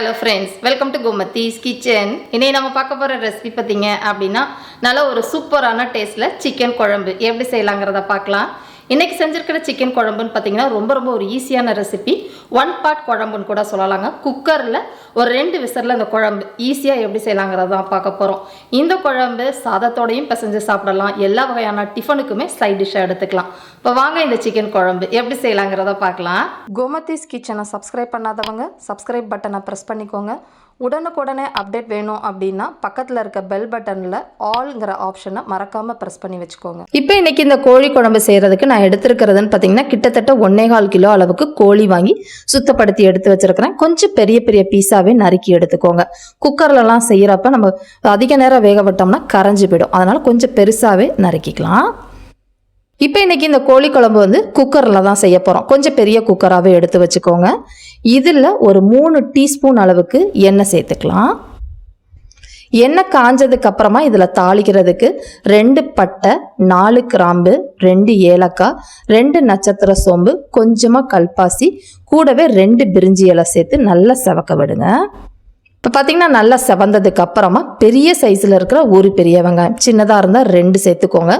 Hello friends welcome to Gomathi's kitchen இன்னைக்கு நம்ம பார்க்க போகிற ரெசிபி பார்த்தீங்க அப்படின்னா நல்ல ஒரு சூப்பரான டேஸ்ட்டில் சிக்கன் குழம்பு. எப்படி செய்யலாங்கிறத பார்க்கலாம். இன்றைக்கி செஞ்சிருக்கிற சிக்கன் குழம்புன்னு பார்த்தீங்கன்னா ரொம்ப ரொம்ப ஒரு ஈஸியான ரெசிபி ஒன் பார்ட் குழம்புன்னு கூட சொல்லலாங்க. குக்கரில் ஒரு ரெண்டு விசரில் இந்த குழம்பு ஈஸியாக எப்படி செய்யலாங்கிறது தான் பார்க்க போகிறோம் இந்த குழம்பு சாதத்தோடையும் பிசைஞ்சு சாப்பிடலாம். எல்லா வகையான டிஃபனுக்குமே சைட் டிஷ்ஷாக எடுத்துக்கலாம். இப்போ வாங்க இந்த சிக்கன் குழம்பு எப்படி செய்யலாங்கிறத பார்க்கலாம். கோமத்தீஸ் கிச்சனை சப்ஸ்கிரைப் பண்ணாதவங்க சப்ஸ்கிரைப் பட்டனை ப்ரெஸ் பண்ணிக்கோங்க. உடனுக்குடனே அப்டேட் வேணும் அப்படின்னா பக்கத்தில் இருக்க பெல் பட்டனில் ஆல்ங்கிற ஆப்ஷனை மறக்காமல் ப்ரெஸ் பண்ணி வச்சுக்கோங்க. இப்போ இன்னைக்கு இந்த கோழி குழம்பு செய்கிறதுக்கு நான் எடுத்துருக்கிறதுன்னு பார்த்தீங்கன்னா கிட்டத்தட்ட ஒன்னேகால் கிலோ அளவுக்கு கோழி வாங்கி சுத்தப்படுத்தி எடுத்து வச்சுருக்கிறேன். கொஞ்சம் பெரிய பெரிய பீஸாகவே நறுக்கி எடுத்துக்கோங்க. குக்கர்லலாம் செய்கிறப்ப நம்ம அதிக நேரம் வேக விட்டோம்னா கரைஞ்சி போயிடும். அதனால் கொஞ்சம் பெருசாகவே நறுக்கிக்கலாம். இப்போ இன்றைக்கி இந்த கோழி குழம்பு வந்து குக்கரில் தான் செய்ய போகிறோம் கொஞ்சம் பெரிய குக்கராகவே எடுத்து வச்சுக்கோங்க. இதில் ஒரு மூணு டீஸ்பூன் அளவுக்கு எண்ணெய் சேர்த்துக்கலாம். எண்ணெய் காஞ்சதுக்கு அப்புறமா இதில் தாளிக்கிறதுக்கு ரெண்டு பட்டை நாலு கிராம்பு ரெண்டு ஏலக்காய் ரெண்டு நட்சத்திர சோம்பு கொஞ்சமாக கல்பாசி கூடவே ரெண்டு பிரிஞ்சி இலை சேர்த்து நல்லா செவக்க விடுங்க. இப்போ பார்த்தீங்கன்னா நல்லா செவந்ததுக்கு அப்புறமா பெரிய சைஸில் இருக்கிற ஒரு பெரிய வெங்காயம். சின்னதாக இருந்தால் ரெண்டு சேர்த்துக்கோங்க.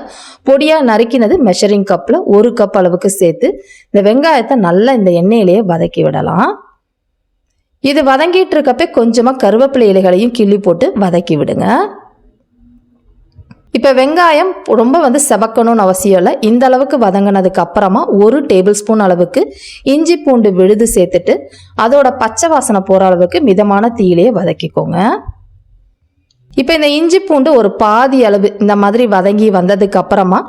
பொடியாக நறுக்கினது மெஷரிங் கப்பில் ஒரு கப் அளவுக்கு சேர்த்து இந்த வெங்காயத்தை நல்லா இந்த எண்ணெயிலேயே வதக்கி விடலாம். இது வதங்கிட்டு இருக்கப்பே கொஞ்சமாக கருவேப்பிலை இலைகளையும் கிள்ளி போட்டு வதக்கி விடுங்க. இப்போ வெங்காயம் ரொம்ப வந்து செவக்கணும்னு அவசியம் இல்லை. இந்த அளவுக்கு வதங்கினதுக்கு அப்புறமா ஒரு டேபிள் ஸ்பூன் அளவுக்கு இஞ்சி பூண்டு விழுது சேர்த்துட்டு அதோட பச்சை வாசனை போகிற அளவுக்கு மிதமான தீயிலேயே வதக்கிக்கோங்க. இப்போ இந்த இஞ்சி பூண்டு ஒரு பாதி அளவு இந்த மாதிரி வதங்கி வந்ததுக்கு அப்புறமா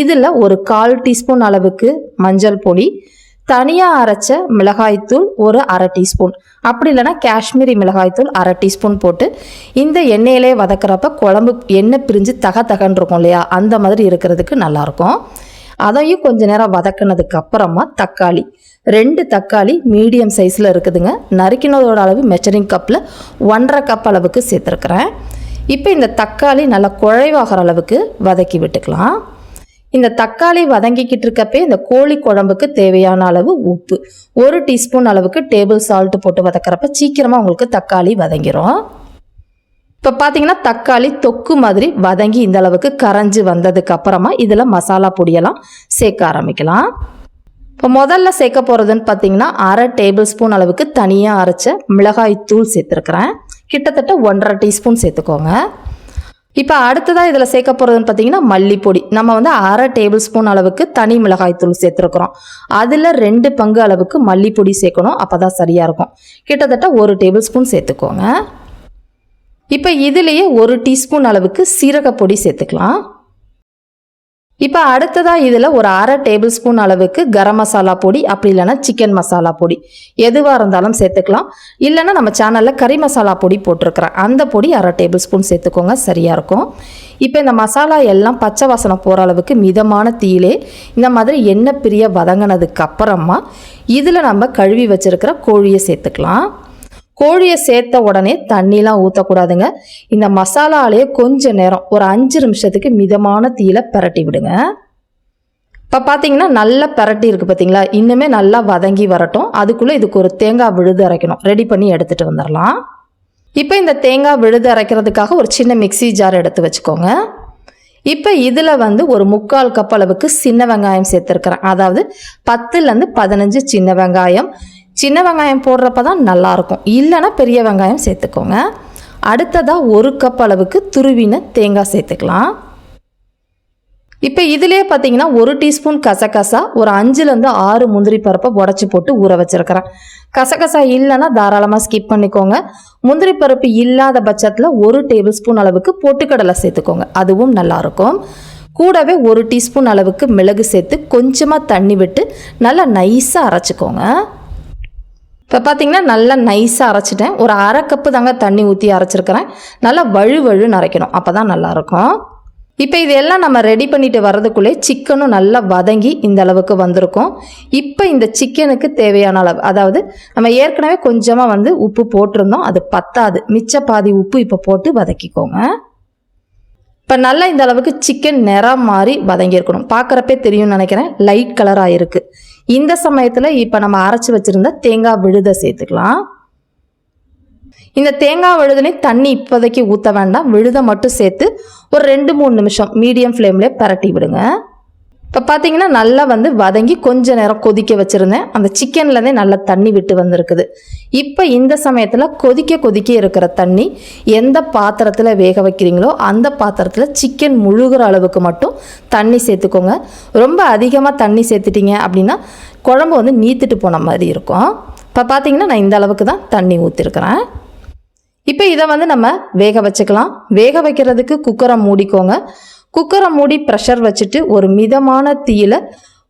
இதில் ஒரு கால் டீஸ்பூன் அளவுக்கு மஞ்சள் பொடி தனியாக அரைச்ச மிளகாய்த்தூள் ஒரு அரை டீஸ்பூன். அப்படி இல்லைனா காஷ்மீரி மிளகாய்த்தூள் அரை டீஸ்பூன் போட்டு இந்த எண்ணெயிலே வதக்குறப்ப குழம்பு எண்ணெய் பிரிஞ்சு தக தகன்னு இருக்கும் இல்லையா? அந்த மாதிரி இருக்கிறதுக்கு நல்லாயிருக்கும். அதையும் கொஞ்ச நேரம் வதக்குனதுக்கு அப்புறமா தக்காளி. ரெண்டு தக்காளி மீடியம் சைஸில் இருக்குதுங்க. நறுக்கினதோட அளவு மெச்சரிங் கப்பில் ஒன்றரை கப் அளவுக்கு சேர்த்துருக்குறேன். இப்போ இந்த தக்காளி நல்லா குழைவாகிற அளவுக்கு வதக்கி விட்டுக்கலாம். இந்த தக்காளி வதங்கிக்கிட்டு இருக்கப்பே இந்த கோழி குழம்புக்கு தேவையான அளவு உப்பு. ஒரு டீஸ்பூன் அளவுக்கு டேபிள் சால்ட் போட்டு வதக்கிறப்ப சீக்கிரமாக உங்களுக்கு தக்காளி வதங்கிரும். இப்போ பார்த்தீங்கன்னா தக்காளி தொக்கு மாதிரி வதங்கி இந்த அளவுக்கு கரைஞ்சி வந்ததுக்கு அப்புறமா இதில் மசாலா பொடியெல்லாம் சேர்க்க ஆரம்பிக்கலாம். இப்போ முதல்ல சேர்க்க போகிறதுன்னு பார்த்தீங்கன்னா அரை டேபிள் ஸ்பூன் அளவுக்கு தனியாக அரைச்ச மிளகாய் தூள் சேர்த்துருக்குறேன். கிட்டத்தட்ட ஒன்றரை டீஸ்பூன் சேர்த்துக்கோங்க. இப்போ அடுத்ததாக இதில் சேர்க்க போகிறதுன்னு பார்த்தீங்கன்னா மல்லிப்பொடி. நம்ம வந்து அரை டேபிள் ஸ்பூன் அளவுக்கு தனி மிளகாய்த்தூள் சேர்த்துருக்குறோம். அதில் ரெண்டு பங்கு அளவுக்கு மல்லிப்பொடி சேர்க்கணும். அப்போ தான் சரியாக இருக்கும். கிட்டத்தட்ட ஒரு டேபிள் ஸ்பூன் சேர்த்துக்கோங்க. இப்போ இதுலேயே ஒரு டீஸ்பூன் அளவுக்கு சீரகப்பொடி சேர்த்துக்கலாம். இப்போ அடுத்ததாக இதில் ஒரு அரை டேபிள் ஸ்பூன் அளவுக்கு கரம் மசாலா பொடி அப்படி இல்லைன்னா சிக்கன் மசாலா பொடி. எதுவாக இருந்தாலும் சேர்த்துக்கலாம். இல்லைன்னா நம்ம சேனலில் கறி மசாலா பொடி போட்டிருக்கிறேன். அந்த பொடி அரை டேபிள் ஸ்பூன் சேர்த்துக்கோங்க. சரியாக இருக்கும். இப்போ இந்த மசாலா எல்லாம் பச்சை வாசனை போகிற அளவுக்கு மிதமான தீயிலே இந்த மாதிரி எண்ணெய் பிரிய வதங்கினதுக்கு அப்புறமா இதில் நம்ம கழுவி வச்சுருக்கிற கோழியை சேர்த்துக்கலாம். கோழியை சேர்த்த உடனே தண்ணிலாம் ஊற்றக்கூடாதுங்க இந்த மசாலாலேயே கொஞ்ச நேரம் ஒரு அஞ்சு நிமிஷத்துக்கு மிதமான தீயில பிரட்டி விடுங்க. இப்போ பார்த்தீங்கன்னா நல்லா பிரட்டி இருக்குது பார்த்தீங்களா இன்னுமே நல்லா வதங்கி வரட்டும். அதுக்குள்ளே இதுக்கு ஒரு தேங்காய் விழுது அரைக்கணும். ரெடி பண்ணி எடுத்துகிட்டு வந்துடலாம். இப்போ இந்த தேங்காய் விழுது அரைக்கிறதுக்காக ஒரு சின்ன மிக்ஸி ஜார் எடுத்து வச்சுக்கோங்க. இப்போ இதில் வந்து ஒரு முக்கால் கப் அளவுக்கு சின்ன வெங்காயம் சேர்த்துருக்குறேன். அதாவது பத்துலேருந்து பதினஞ்சு சின்ன வெங்காயம் சின்ன வெங்காயம் போடுறப்ப தான் நல்லாயிருக்கும். இல்லைன்னா பெரிய வெங்காயம் சேர்த்துக்கோங்க. அடுத்ததாக ஒரு கப் அளவுக்கு துருவின தேங்காய் சேர்த்துக்கலாம். இப்போ இதிலே பார்த்தீங்கன்னா ஒரு டீஸ்பூன் கசகசா ஒரு அஞ்சுலேருந்து ஆறு முந்திரி பருப்பை உடச்சி போட்டு ஊற வச்சுருக்கிறேன். கசகசா இல்லைன்னா தாராளமாக ஸ்கிப் பண்ணிக்கோங்க. முந்திரி பருப்பு இல்லாத பட்சத்தில் ஒரு டேபிள் ஸ்பூன் அளவுக்கு பொட்டுக்கடலை சேர்த்துக்கோங்க. அதுவும் நல்லாயிருக்கும். கூடவே ஒரு டீஸ்பூன் அளவுக்கு மிளகு சேர்த்து கொஞ்சமாக தண்ணி விட்டு நல்லா நைஸாக அரைச்சிக்கோங்க. இப்போ பார்த்தீங்கன்னா நல்லா நைஸாக அரைச்சிட்டேன். ஒரு அரை கப்பு தாங்க தண்ணி ஊற்றி அரைச்சிருக்கிறேன். நல்லா வழு வழுன்னு அரைக்கணும் அப்போ தான் நல்லாயிருக்கும். இப்போ இதெல்லாம் நம்ம ரெடி பண்ணிட்டு வர்றதுக்குள்ளே சிக்கனும் நல்லா வதங்கி இந்த அளவுக்கு வந்திருக்கும். இப்போ இந்த சிக்கனுக்கு தேவையான அளவு அதாவது நம்ம ஏற்கனவே கொஞ்சமாக வந்து உப்பு போட்டிருந்தோம். அது பத்தாது. மிச்ச பாதி உப்பு இப்போ போட்டு வதக்கிக்கோங்க. இப்போ நல்லா இந்த அளவுக்கு சிக்கன் நிறம் மாறி வதங்கியிருக்கணும். பார்க்குறப்பே தெரியும்னு நினைக்கிறேன். லைட் கலராக இருக்குது இந்த சமயத்தில் இப்போ நம்ம அரைச்சி வச்சுருந்த தேங்காய் விழுதை சேர்த்துக்கலாம். இந்த தேங்காய் விழுதுனே தண்ணி இப்போதைக்கு ஊற்ற வேண்டாம். விழுதை மட்டும் சேர்த்து ஒரு ரெண்டு மூணு நிமிஷம் மீடியம் ஃப்ளேம்லேயே பரட்டி விடுங்க. இப்போ பார்த்தீங்கன்னா நல்லா வந்து வதங்கி கொஞ்ச நேரம் கொதிக்க வச்சுருந்தேன். அந்த சிக்கன்லேருந்தே நல்லா தண்ணி விட்டு வந்திருக்குது. இப்போ இந்த சமயத்தில் கொதிக்க கொதிக்க இருக்கிற தண்ணி எந்த பாத்திரத்தில் வேக வைக்கிறீங்களோ அந்த பாத்திரத்தில் சிக்கன் முழுகிற அளவுக்கு மட்டும் தண்ணி சேர்த்துக்கோங்க. ரொம்ப அதிகமாக தண்ணி சேர்த்துட்டீங்க அப்படின்னா குழம்பு வந்து நீத்துட்டு போன மாதிரி இருக்கும். இப்போ பார்த்தீங்கன்னா நான் இந்த அளவுக்கு தான் தண்ணி ஊற்றிருக்கிறேன் இப்போ இதை வந்து நம்ம வேக வச்சுக்கலாம். வேக வைக்கிறதுக்கு குக்கரை மூடிக்கோங்க. குக்கரை மூடி ப்ரெஷர் வச்சுட்டு ஒரு மிதமான தீயில்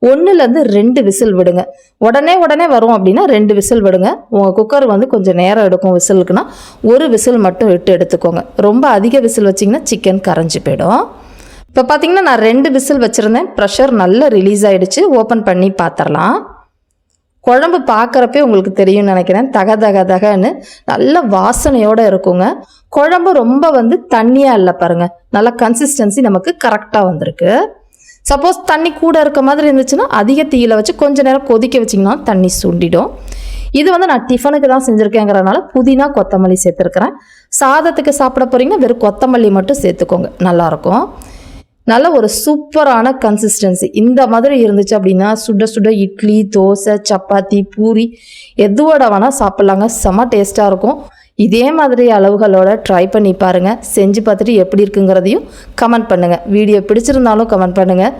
ஒன்றுலேருந்து ரெண்டு விசில் விடுங்க. உடனே உடனே வரும் அப்படின்னா ரெண்டு விசில் விடுங்க. உங்கள் குக்கர் வந்து கொஞ்சம் நேரம் எடுக்கும் விசிலுக்குன்னா ஒரு விசில் மட்டும் விட்டு எடுத்துக்கோங்க. ரொம்ப அதிக விசில் வச்சிங்கன்னா சிக்கன் கரைஞ்சி போயிடும். இப்போ பார்த்தீங்கன்னா நான் ரெண்டு விசில் வச்சுருந்தேன். ப்ரெஷர் நல்லா ரிலீஸ் ஆகிடுச்சு ஓப்பன் பண்ணி பார்த்துடலாம் குழம்பு பார்க்குறப்பே உங்களுக்கு தெரியும்னு நினைக்கிறேன். தக தக தகன்னு நல்ல வாசனையோடு இருக்குங்க. குழம்பு ரொம்ப வந்து தண்ணியாக இல்லை பாருங்க. நல்ல கன்சிஸ்டன்சி நமக்கு கரெக்டாக வந்திருக்கு. சப்போஸ் தண்ணி கூட இருக்க மாதிரி இருந்துச்சுன்னா அதிக தீயில வச்சு கொஞ்ச நேரம் கொதிக்க வச்சிங்கன்னா தண்ணி சுண்டிடும். இது வந்து நான் டிஃபனுக்கு தான் செஞ்சுருக்கேங்கிறனால புதினா கொத்தமல்லி சேர்த்துருக்குறேன். சாதத்துக்கு சாப்பிட போகிறீங்கன்னா வெறும் கொத்தமல்லி மட்டும் சேர்த்துக்கோங்க. நல்லாயிருக்கும் நல்ல ஒரு சூப்பரான கன்சிஸ்டன்சி இந்த மாதிரி இருந்துச்சு அப்படின்னா சுட சுட இட்லி தோசை சப்பாத்தி பூரி எதுவோட வேணால் சாப்பிட்லாங்க. செம்ம டேஸ்ட்டாக இருக்கும். இதே மாதிரி அளவுகளோட ட்ரை பண்ணி பாருங்கள் செஞ்சு பார்த்துட்டு எப்படி இருக்குங்கிறதையும் கமெண்ட் பண்ணுங்கள் வீடியோ பிடிச்சிருந்தாலும் கமெண்ட் பண்ணுங்கள்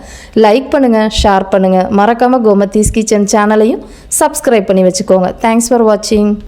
லைக் பண்ணுங்கள் ஷேர் பண்ணுங்கள் மறக்காமல் கோமத்தீஸ் கிச்சன் சேனலையும் சப்ஸ்கிரைப் பண்ணி வச்சுக்கோங்க. தேங்க்ஸ் ஃபார் வாட்சிங்